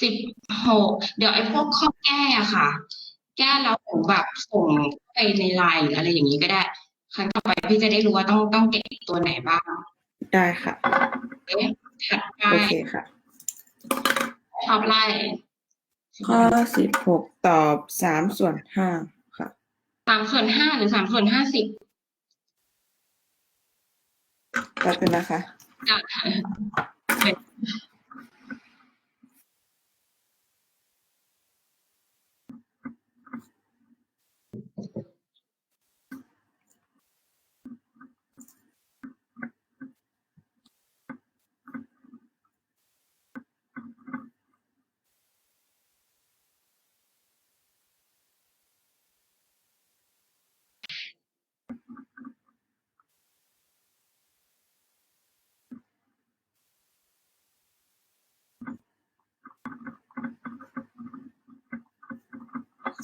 สิบหกเดี๋ยวไอ้พวกข้อแก้อะค่ะ แก้แล้วผมแบบส่งไปในไลน์หรืออะไรอย่างนี้ก็ได้ ครั้งต่อไปพี่จะได้รู้ว่าต้องต้องเก็บตัวไหนบ้างได้ค่ะเอ๊ะถัดไปโอเคค่ะชอบไล่ข้อสิบหกตอบสามส่วนห้าค่ะสามส่วนห้าหรือสามส่วนห้าสิบแป๊บนึงนะคะ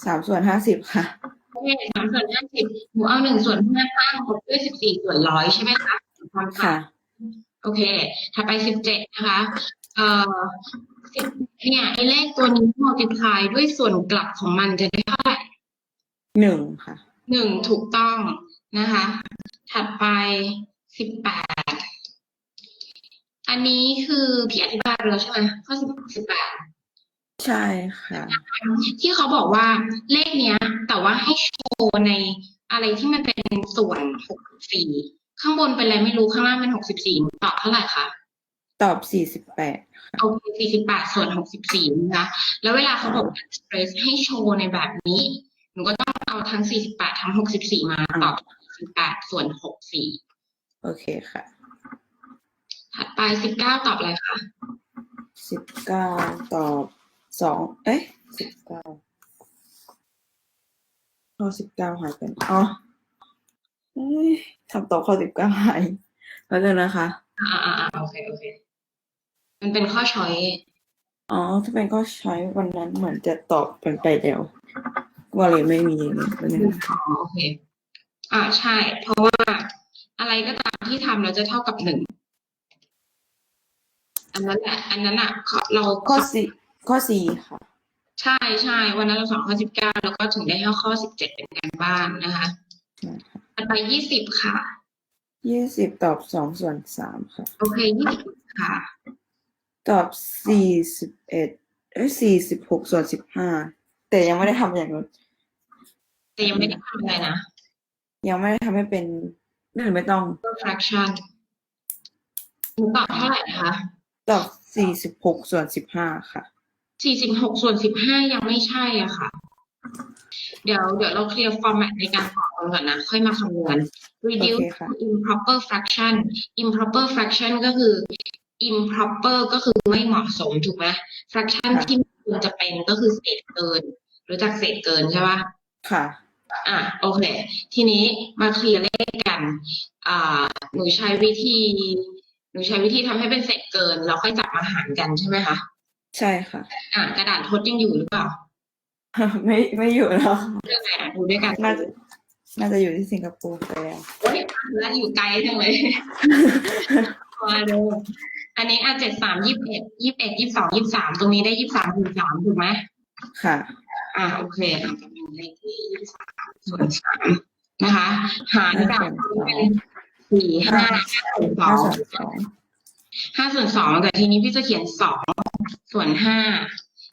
สามส่วนห้าสิบค่ะโอเคสามส่วนห้าสิบหนูเอาหนึ่งส่วนห้าตั้งลบด้วยสิบสี่ส่วนร้อยใช่ไหมคะความค่ะ โอเค ถัดไปสิบเจ็ดนะคะ เอ่อสิบเนี่ยไอ้เลขตัวนี้ multiply ด้วยส่วนกลับของมันจะได้เท่าไหร่หนึ่งค่ะหนึ่งถูกต้องนะคะ ถัดไปสิบแปดอันนี้คือพี่อธิบายไปแล้วใช่ไหมข้อสิบสิบแปด ใช่ค่ะ ที่เขาบอกว่าเลขเนี้ย แต่ว่าให้โชว์ในอะไรที่มันเป็นส่วนหกสิบสี่ข้างบนเป็นอะไรไม่รู้ข้างล่างเป็นหกสิบสี่ตอบเท่าไหร่คะตอบสี่สิบแปดโอเคสี่สิบแปดส่วนหกสิบสี่นะคะแล้วเวลาเขาบอก express ให้โชว์ในแบบนี้หนูก็ต้องเอาทั้งสี่สิบแปดทั้งหกสิบสี่มาตอบสิบแปดส่วนหกสี่โอเคค่ะ ถัดไปสิบเก้าตอบอะไรคะสิบเก้าตอบ สองเอ๊ะสิบเก้าข้อสิบเก้าหายไปอ๋อเอ้ยทำตอบข้อสิบเก้าหายแล้วเดี๋ยวนะคะ อ่าอ่าอ่าโอเค โอเค มันเป็นข้อช้อยอ๋อ ถ้าเป็นข้อใช้วันนั้นเหมือนจะตอบเป็นไปแล้วว่าเลยไม่มีอย่างนี้แล้วเนี่ยอ๋อโอเค อ่าใช่ เพราะว่าอะไรก็ตามที่ทำเราจะเท่ากับหนึ่งอันนั้นแหละอันนั้นอะเราข้อสี่ ข้อสี่ค่ะ ใช่ใช่วันนั้นเราสอนข้อสิบเก้าแล้วก็ถึงได้ให้ข้อสิบเจ็ดเป็นการบ้านนะคะใช่ค่ะถัดไปยี่สิบค่ะยี่สิบตอบสองส่วนสามค่ะ โอเคยี่สิบค่ะ ตอบสี่สิบเอ็ดเอ้ยสี่สิบหกส่วนสิบห้าแต่ยังไม่ได้ทำอย่างนู้นแต่ยังไม่ได้ทำอะไรนะ ยังไม่ได้ทำให้เป็นหรือไม่ต้อง fraction หนูตอบเท่าไหร่นะคะ ตอบสี่สิบหกส่วนสิบห้าค่ะ สี่สิบหกส่วนสิบห้ายังไม่ใช่อะค่ะ เดี๋ยวเดี๋ยวเราเคลียร์ format ในการตอบกันก่อนนะ ค่อยมาคำนวณ reduce โอเคค่ะ to improper fraction improper fraction ก็คือ improper ก็คือไม่เหมาะสมถูกไหม fraction ค่ะ ที่ไม่ควรจะเป็นก็คือเศษเกิน รู้จักเศษเกินใช่ปะ ค่ะ อะโอเค ทีนี้มาเคลียร์เลขกัน อ่า หนูใช้วิธี หนูใช้วิธีทำให้เป็นเศษเกินแล้วค่อยจับมาหารกันใช่ไหมคะ ใช่ค่ะ อะกระดาษทดยังอยู่หรือเปล่าไม่ไม่อยู่แล้วเรื่องไหนอะดูด้วยกันน่าจะน่าจะอยู่ที่สิงคโปร์ไปแล้วโอ้ยแล้วอยู่ไกลจังเลยมาดูอันนี้อะเจ็ดสามยี่สิบเอ็ดยี่สิบเอ็ดยี่สิบสองยี่สิบสามตรงนี้ได้ยี่สิบสามถึงสามถูกไหมค่ะ อ่าโอเคอะจะเป็นเลขที่ยี่สิบสามส่วนสามนะคะ หารกับเป็นสี่ห้าส่วนสอห้างส่วนสอง ห้าส่วนสองแต่ทีนี้พี่จะเขียนสองส่วนห้า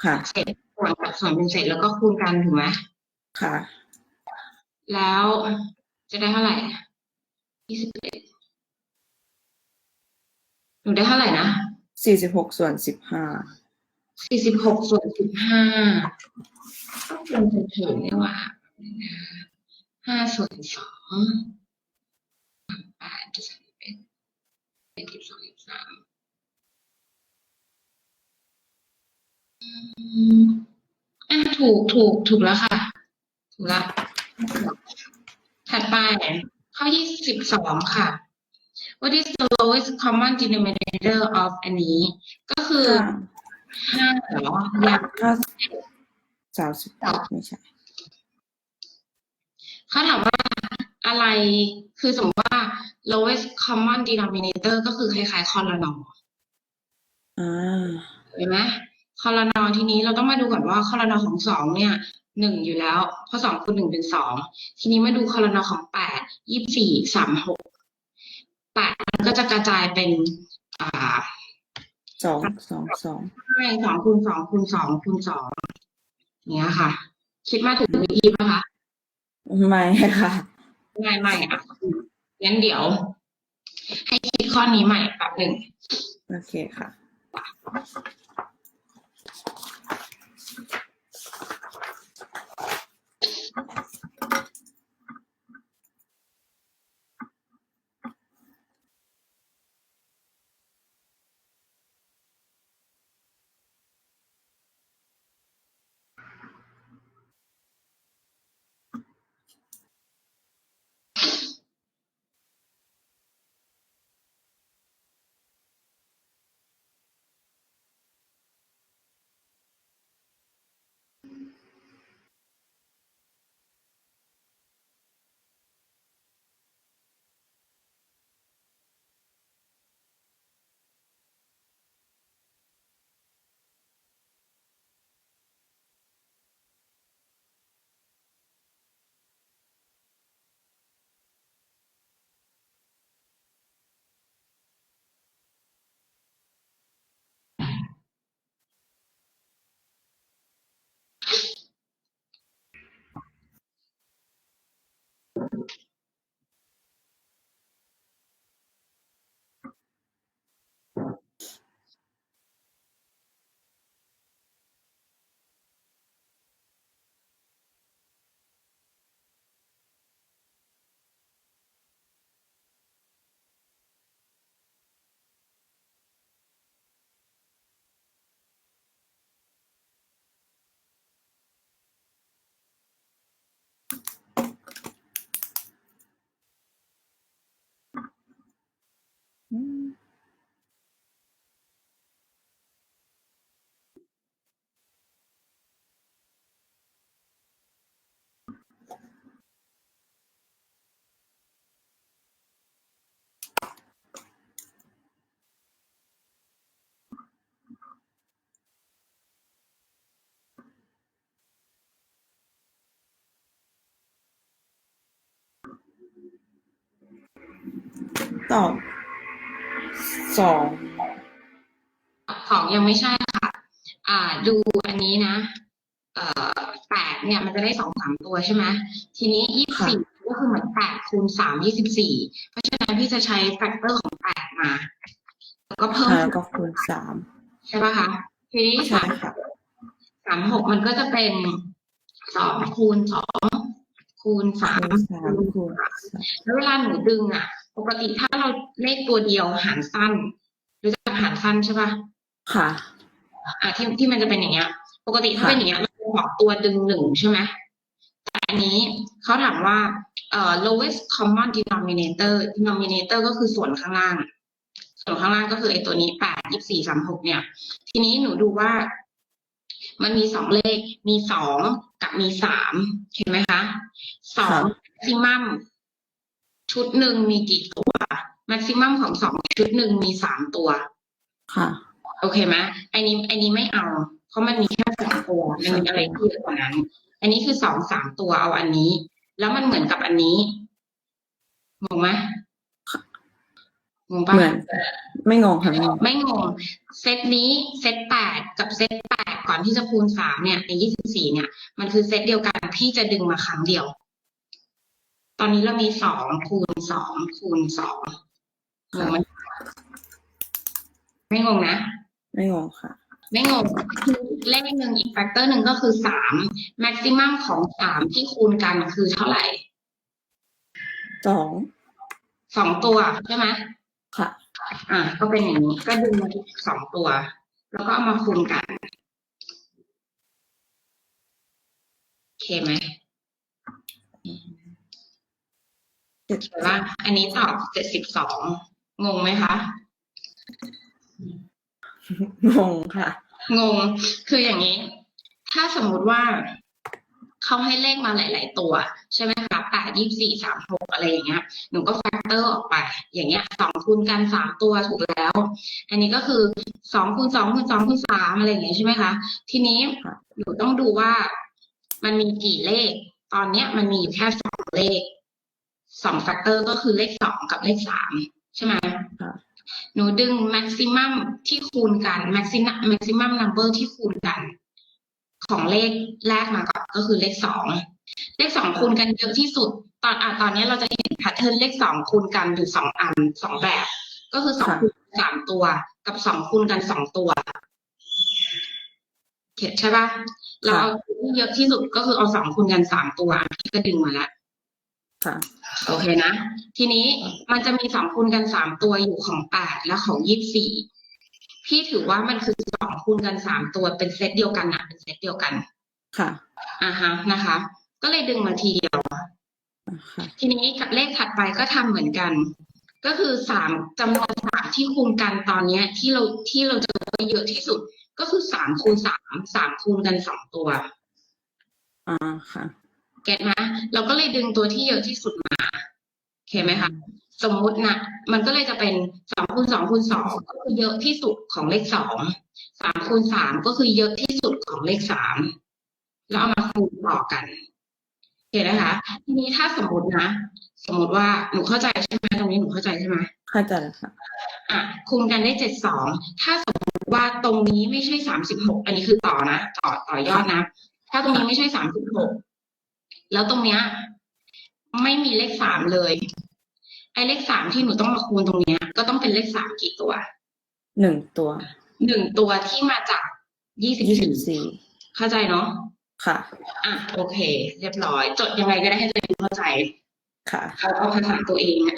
ค่ะ เศษส่วนกับส่วนเป็นเศษแล้วก็คูณกันถูกไหมค่ะ แล้วจะได้เท่าไหร่ยี่สิบเอ็ดหนูได้เท่าไหร่นะสี่สิบหกส่วนสิบห้าสี่สิบหกส่วนสิบห้าก็เป็นถึงนี่หว่าห้าส่วนสองแปดจะสามสิบเอ็ดเป็นสิบสอง สิบสามอืมอะถูกถูกถูกแล้วค่ะ ถูกแล้ว ถัดไปข้อที่สิบสองค่ะ What is the lowest common denominator of อันนี้ ก็คือห้าห้าเหรอยังห้าสามสิบแปดไม่ใช่เขาถามว่า อะไรคือสมมติว่า lowest common denominator ก็คือคล้ายๆคอลนออ่าเห็นไหมคอรนอทีนี้เราต้องมาดูก่อนว่าคอรนอของสองเนี่ยหนึ่งอยู่แล้ว เพราะสองคูณหนึ่งเป็นสองทีนี้มาดูคอรนอของแปดยี่สิบสี่สามหกแปดมันก็จะกระจายเป็นอ่าสองสองสองใช่สองคูณสองคูณสองคูณสองเนี้ยค่ะ คิดมาถึงวิธีปะคะไม่ค่ะ ไม่ไม่อะงั้นเดี๋ยว ให้คิดข้อนี้ใหม่แป๊บหนึ่งโอเคค่ะ ตอบสองสองยังไม่ใช่ค่ะ อ่า ดูอันนี้นะ เอ่อแปดเนี่ยมันจะได้สองสามตัวใช่ไหมทีนี้ยี่สิบสี่ก็คือเหมือนแปดคูณสามยี่สิบสี่เพราะฉะนั้นพี่จะใช้แฟกเตอร์ของแปดมา แล้วก็เพิ่มค่ะแล้วก็คูณสามใช่ป่ะคะทีนี้ใช่สามค่ะสามหกมันก็จะเป็นสองคูณสอง คูณสาคูมณสามคูณสามแล้วเวลาหนูดึงอะ ปกติถ้าเราเลขตัวเดียวหารสั้นรู้จักหารสั้นใช่ป่ะค่ะ อะที่ที่มันจะเป็นอย่างเงี้ย ปกติถ้าค่ะเป็นอย่างเงี้ยมันจะบอกตัวดึงหนึ่งใช่ไหมแต่อันนี้เขาถามว่าเอ่อ lowest common denominator denominator ก็คือส่วนข้างล่าง ส่วนข้างล่างก็คือไอ้ตัวนี้แปดยี่สี่สามหกเนี่ย ทีนี้หนูดูว่า มันมีสองเลข มีสองกับมีสามเห็นไหมคะสอง maximum ชุดหนึ่งมีกี่ตัว maximum ของสองชุดหนึ่งมีสามตัว ค่ะ โอเคไหมไอ้นี้ไอ้นี้ไม่เอา เพราะมันมีแค่สองตัวมันมีอะไรที่เยอะกว่านั้น อันนี้คือสองสามตัวเอาอันนี้ แล้วมันเหมือนกับอันนี้งงไหม งงปะเหมือนไม่งงค่ะไม่งงไม่งง เซตนี้เซตแปดกับเซตแปดก่อนที่จะคูณสามเนี่ยในยี่สิบสี่เนี่ย มันคือเซตเดียวกันพี่จะดึงมาครั้งเดียว ตอนนี้เรามีสองคูณสองคูณสองงงไหมไม่งงนะ ไม่งงค่ะ ไม่งงคือเลขหนึ่งอีกแฟกเตอร์หนึ่งก็คือสามแม็กซิมัมของสามที่คูณกันคือเท่าไหร่สองสองตัวใช่ไหมค่ะ อ่าก็เป็นอย่างนี้ ก็ดึงมาที่สองตัว แล้วก็เอามาคูณกันโอเคไหมเจ็ดเห็นว่า อันนี้ตอบเจ็ดสิบสอง งงไหมคะ งงค่ะ งง คืออย่างนี้ ถ้าสมมุติว่าเขาให้เลขมาหลาย ๆ ตัวเช่ไหมคะแปดยี่สี่สามหกอะไรอย่างเงี้ย หนูก็แฟกเตอร์ออกไป อย่างเงี้ยสองคูณกันสามตัวถูกแล้ว อันนี้ก็คือสองคูณสองคูณสองคูณสามอะไรอย่างเงี้ยใช่ไหมคะ ทีนี้ค่ะหนูต้องดูว่ามันมีกี่เลข ตอนเนี้ยมันมีอยู่แค่สองเลขสองแฟกเตอร์ก็คือเลขสองกับเลขสามใช่ไหมค่ะหนูดึง maximum ที่คูณกัน maximum maximum number ที่คูณกัน ของเลขแรกมาก่อนก็คือเลขสอง เลขสองคูณกันเยอะที่สุด ตอนอะตอนนี้เราจะเห็นแพทเทิร์นเลขสองคูณกันอยู่สองอันสองแบบ ก็คือสองค่ะคูณกันสามตัว กับสองคูณกันสองตัวเห็นใช่ปะเราเอาที่เยอะที่สุดก็คือเอาสองคูณกันสามตัวพี่ก็ดึงมาแล้วค่ะโอเคนะ ทีนี้มันจะมีสองคูณกันสามตัวอยู่ของแปดและของยี่สิบสี่พี่ถือว่ามันคือสองคูณกันสามตัวเป็นเซตเดียวกันนะเป็นเซตเดียวกัน ค่ะอ่าฮะนะคะ ก็เลยดึงมาทีเดียวอะค่ะทีนี้กับเลขถัดไปก็ทำเหมือนกัน ก็คือสามจำนวนสามที่คูณกันตอนเนี้ย ที่เราที่เราเจอเยอะที่สุด ก็คือสามคูณสามสามคูณกันสองตัวอ่าค่ะเก็ตไหมเราก็เลยดึงตัวที่เยอะที่สุดมาโอเคไหมคะสมมุตินะมันก็เลยจะเป็นสองคูณสองคูณสองก็คือเยอะที่สุดของเลขสองสามคูณสามก็คือเยอะที่สุดของเลขสามแล้วเอามาคูณต่อกันโอเคนะคะ ทีนี้ถ้าสมมตินะ สมมติว่าหนูเข้าใจใช่ไหมตรงนี้หนูเข้าใจใช่ไหมเข้าใจแล้วค่ะอะคูณกันได้เจ็ดสองถ้าสมมติว่าตรงนี้ไม่ใช่สามสิบหกอันนี้คือต่อนะต่อต่อยอดนะ ถ้าตรงนี้ไม่ใช่สามสิบหกแล้วตรงเนี้ย ไม่มีเลขสามเลย ไอ้เลขสามที่หนูต้องมาคูณตรงเนี้ย ก็ต้องเป็นเลขสามกี่ตัวหนึ่งตัวหนึ่งตัวที่มาจากยี่สิบยี่สิสี่บสี่เข้าใจเนาะ ค่ะ อะโอเค เรียบร้อย จดยังไงก็ได้ให้ตัวเองเข้าใจ ค่ะ เอาเอาภาษาตัวเองอะ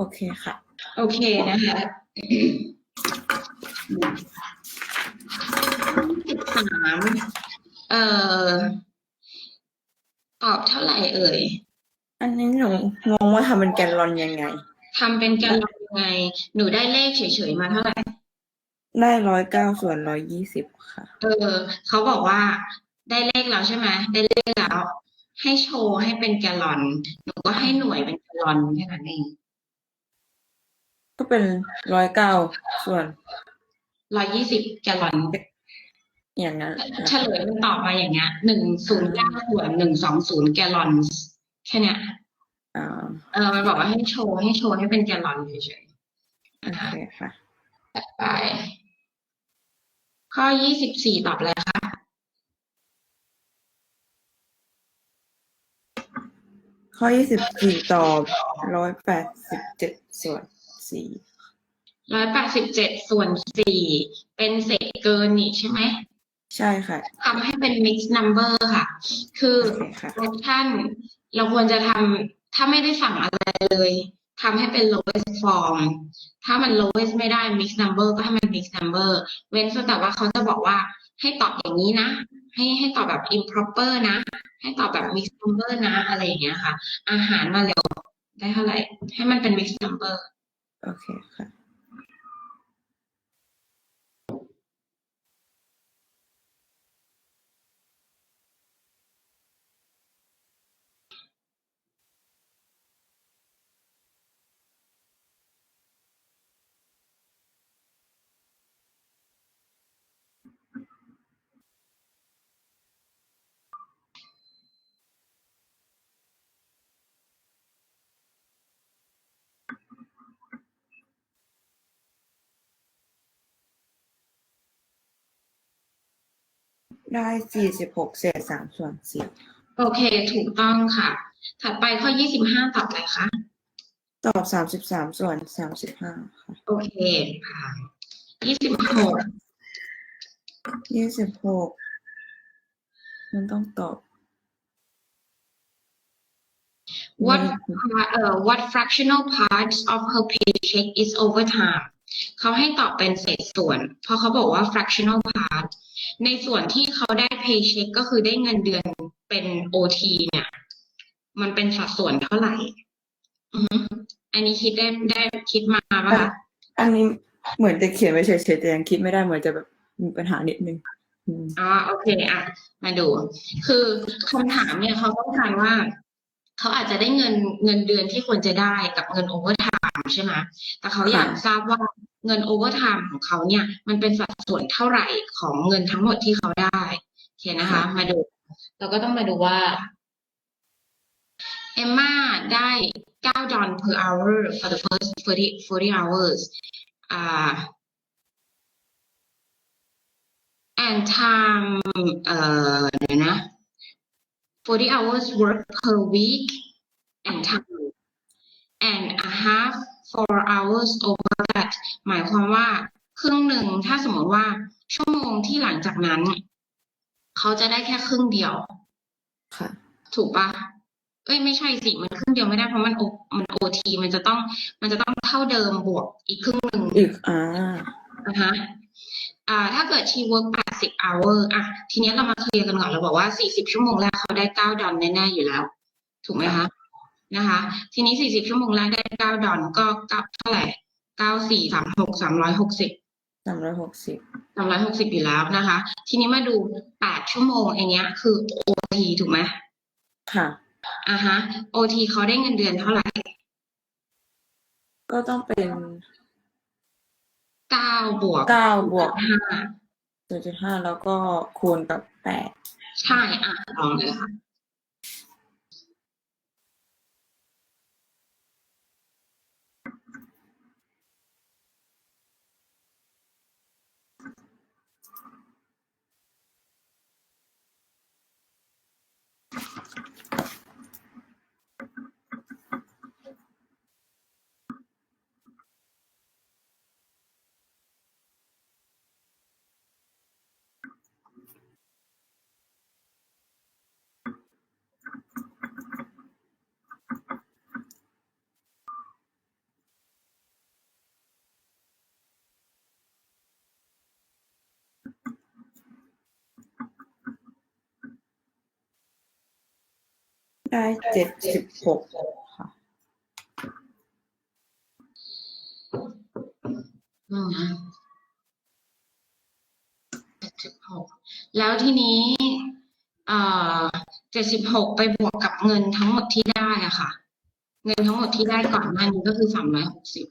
โอเคค่ะ โอเคนะคะสิบสามเอ่อตอบเท่าไหร่เอ่ย อันนี้หนูงงว่าทำเป็นแกลลอนยังไงทำเป็นแกลลอนยังไง หนูได้เลขเฉยๆมาเท่าไหร่ ได้ร้อยเก้าส่วนร้อยยี่สิบค่ะ เออ เขาบอกว่าได้เลขแล้วใช่ไหมได้เลขแล้ว ให้โชว์ให้เป็นแกลลอน หนูก็ให้หน่วยเป็นแกลลอนแค่นั้นเอง ก็เป็นร้อยเก้าส่วนร้อยยี่สิบแกลลอน อย่างนั้นเฉลยมันตอบมาอย่างเงี้ยหนึ่งศูนย์เก้าส่วนหนึ่งสองศูนย์แกลลอนแค่เนี้ยอ่าเออมันบอกว่าให้โชว์ให้โชว์ให้เป็นแกลลอนเฉยๆโอนะคะเคค่ะถัดไป ข้อยี่สิบสี่ตอบอะไรคะข้อยี่สิบสี่ตอบร้อยแปดสิบเจ็ดส่วน สี่ร้อยแปดสิบเจ็ดส่วนสี่เป็นเศษเกินนี่ใช่ไหมใช่ค่ะทำให้เป็น mixed number ค่ะ คือโอเคค่ะฟังก์ชันเราควรจะทำถ้าไม่ได้สั่งอะไรเลยทำให้เป็น lowest form ถ้ามัน lowest ไม่ได้ mixed number ก็ให้มัน mixed number เว้นแต่ว่าเขาจะบอกว่าให้ตอบอย่างนี้นะ ให้ให้ตอบแบบ improper นะ ให้ตอบแบบ mixed number นะ อะไรอย่างเงี้ยค่ะ อาหารมาเร็วได้เท่าไหร่ ให้มันเป็น mixed number โอ ได้สี่สิบหกเศษสามส่วนสี่โอเค ถูกต้องค่ะ ถัดไปข้อยี่สิบห้าตอบอะไรคะตอบสามสิบสามส่วนสามสิบห้าค่ะโอเคผ่านยี่สิบหกยี่สิบหกมันต้องตอบ what part เอ่อ what fractional parts of her paycheck is overtime เขาให้ตอบเป็นเศษส่วน เพราะเขาบอกว่า fractional part ในส่วนที่เขาได้ paycheck ก็คือได้เงินเดือนเป็น OT เนี่ย มันเป็นสัดส่วนเท่าไหร่อือฮึอันนี้คิดได้ได้คิดมาปะคะอันนี้เหมือนจะเขียนไว้เฉยๆแต่ยังคิดไม่ได้เหมือนจะแบบมีปัญหานิดนึงอืมอ๋อโอเคอะ มาดู คือคำถามเนี่ยเขาต้องการว่า เขาอาจจะได้เงินเงินเดือนที่ควรจะได้กับเงินโอเวอร์ไทม์ใช่ไหมแต่เขาอยากทราบว่าเงินโอเวอร์ไทม์ของเขาเนี่ย มันเป็นสัดส่วนเท่าไหร่ของเงินทั้งหมดที่เขาได้โอเคนะคะ มาดู เราก็ต้องมาดูว่าเอมมาได้9ดอล per hour for the first 40 40 hours อ่า and time เอ่อเดี๋ยวนะ 40 hours work per week and time and a half four hours over that หมายความว่าครึ่งหนึ่งถ้าสมมติว่าชั่วโมงที่หลังจากนั้น เขาจะได้แค่ครึ่งเดียว ค่ะ ถูกปะเอ้ยไม่ใช่สิมันครึ่งเดียวไม่ได้เพราะมันโอมันโอทีมันจะต้อง มันจะต้องเท่าเดิมบวกอีกครึ่งหนึ่งอีกอ่านะคะ อ่าถ้าเกิด she work 80 hour อะ ทีนี้เรามาเคลียร์กันก่อนเราบอกว่า 40 ชั่วโมงแรกเขาได้ 9 ดอลแน่ๆอยู่แล้ว ถูกไหมคะนะคะ ทีนี้ 40 ชั่วโมงแรกได้ 9 ดอลก็เก้าเท่าไหร่ 94 36 360สามร้อยหกสิบ360อยู่แล้วนะคะ ทีนี้มาดู 8 ชั่วโมงอันเนี้ย คือ OT ถูกไหมค่ะอ่าฮะ OT เขาได้เงินเดือนเท่าไหร่ ก็ต้องเป็น 9บวกเก้าบวก5ศูนย์จุดห้าแล้วก็คูณกับแปดใช่อะลองเลยค่ะ ได้เจ็ดสิบหกค่ะอืมเจ็ดสิบหกแล้วทีนี้เอ่อเจ็ดสิบหกไปบวกกับเงินทั้งหมดที่ได้อะค่ะ เงินทั้งหมดที่ได้ก่อนหน้านี้ก็คือสามร้อยหกสิบ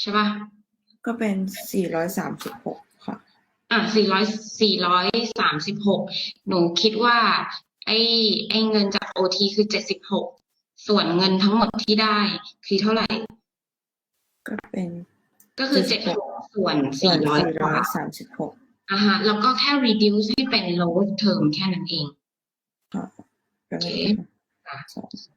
ใช่ป่ะก็เป็นสี่ร้อยสามสิบหกค่ะ อะสี่ร้อยสี่ร้อยสามสิบหกหนูคิดว่า ไอ้ไอ้เงินจากโอทีคือเจ็ดสิบหกส่วนเงินทั้งหมดที่ได้คือเท่าไหร่ ก็เป็นก็คือเจ็ดหกส่วนส่วสี่นร้อยสี่กร้อว่ายสามสิบหกอะฮะแล้วก็แค่ reduce ให้เป็น lower term แค่นั้นเองค่ะก็ไม่ค่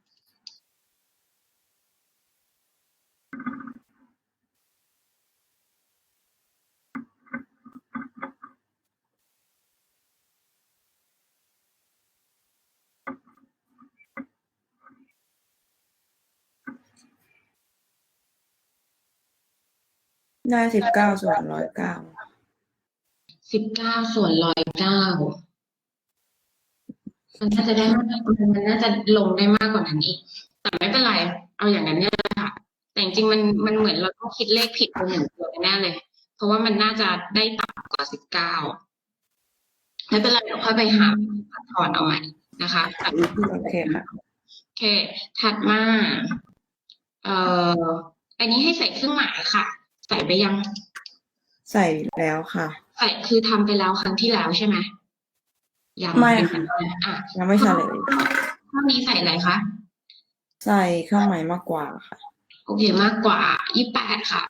ได้สิบเก้าส่วนร้อยเก้าสิบเก้าส่วนร้อยเก้ามันน่าจะได้มากมันน่าจะลงได้มากกว่านั้นอีก แต่ไม่เป็นไร เอาอย่างนั้นเนี่ยแหละค่ะ แต่จริงๆมันมันเหมือนเราต้องคิดเลขผิดไปหนึ่งตัวแน่เลย เพราะว่ามันน่าจะได้ต่ำกว่าสิบเก้าไม่เป็นไรเดี๋ยวค่อยไปหาถอนเอาใหม่นะคะแต่วิธีโอเคค่ะโอเค ถัดมา เอ่อ อันนี้ให้ใส่เครื่องหมายค่ะ ใส่ไปยัง ใส่แล้วค่ะ ใส่คือทำไปแล้วครั้งที่แล้วใช่ไหมยังไม่เป็นค่ะแบบนั้นอะยังไม่เฉลยข้อนี้ใส่อะไรคะ ใส่เครื่องหมายมากกว่าค่ะ โอเคมากกว่ายี่แปดค่ะ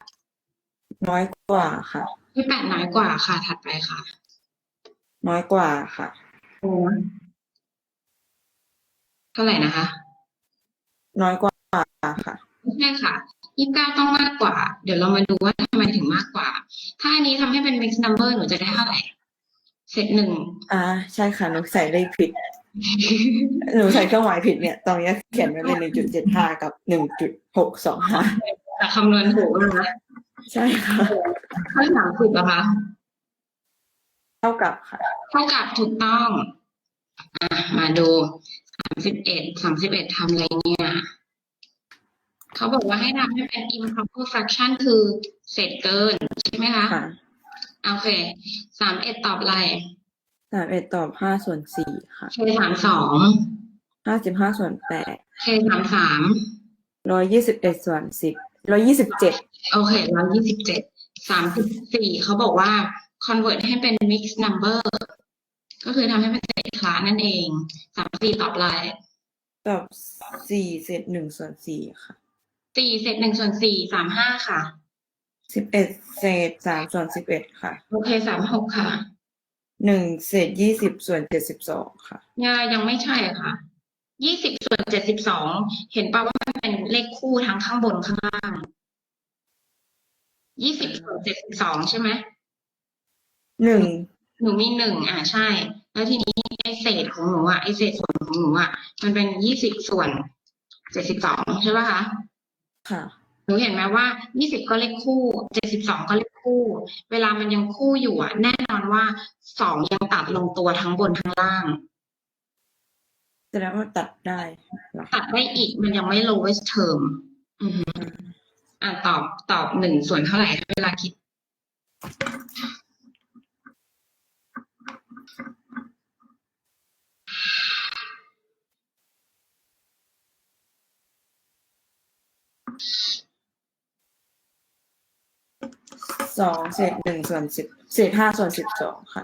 น้อยกว่าค่ะยี่แปดน้อยกว่าค่ะ ถัดไปค่ะ น้อยกว่าค่ะเท่าไหร่นะคะ น้อยกว่าค่ะไม่ใช่ค่ะ ยี่เก้าต้องมากกว่า เดี๋ยวเรามาดูว่าทำไมถึงมากกว่า ถ้าอันนี้ทำให้เป็น mixed number หนูจะได้เท่าไหร่เศษหนึ่ง อ่า ใช่ค่ะหนูใส่เลขผิด หนูใส่เครื่องหมายผิดเนี่ย ตอนนี้เขียนไว้เป็นหนึ่งจุดเจ็ดห้ากับหนึ่งจุดหกสองห้าแต่คำนวณถูกแล้วนะใช่ค่ะข้อสามถูกเหรอคะ เท่ากับค่ะ เท่ากับถูกต้อง อะมาดูสามสิบเอ็ดสามสิบเอ็ดทำอะไรเนี่ย เขาบอกว่าให้ทำให้เป็น improper fraction คือเศษเกิน ใช่ไหมคะค่ะโอเคสามเอ็ดตอบอะไรสามเอ็ดตอบห้าส่วนสี่ค่ะเคสามสองห้าสิบห้าส่วนแปดเคสามสามร้อยยี่สิบเอ็ดส่วนสิบร้อยยี่สิบเจ็ดโอเคร้อยยี่สิบเจ็ดสามสิบสี่เขาบอกว่า convert ให้เป็น mixed number ก็คือทำให้เป็นเศษคลาสนั่นเองสามสี่ตอบอะไรตอบสี่เศษหนึ่งส่วนสี่ค่ะ สี่เศษหนึ่งส่วนสี่สามห้าค่ะ สิบเอ็ดเศษสามส่วนสิบเอ็ดค่ะ โอเคสามหกค่ะหนึ่งเศษยี่สิบส่วนเจ็ดสิบสองค่ะยายังไม่ใช่ค่ะยี่สิบส่วนเจ็ดสิบสองเห็นป่าว่ามันเป็นเลขคู่ทั้งข้างบนข้างล่างยี่สิบส่วนเจ็ดสิบสองใช่ไหมหนึ่งหนูมีหนึ่งอ่าใช่ แล้วทีนี้ไอ้เศษของหนูอะไอ้เศษส่วนของหนูอะมันเป็นยี่สิบส่วนเจ็ดสิบสองใช่ป่ะคะ ค่ะหนูเห็นไหมว่ายี่สิบก็เลขคู่เจ็ดสิบสองก็เลขคู่ เวลามันยังคู่อยู่อะ แน่นอนว่าสองยังตัดลงตัวทั้งบนทั้งล่าง แสดงว่าตัดได้เหรอตัดได้อีกมันยังไม่ lowest term อือฮึอ่าตอบตอบหนึ่งส่วนเท่าไหร่เวลาคิด สองเศษหนึ่งส่วนสิบเศษห้าส่วนสิบสองค่ะ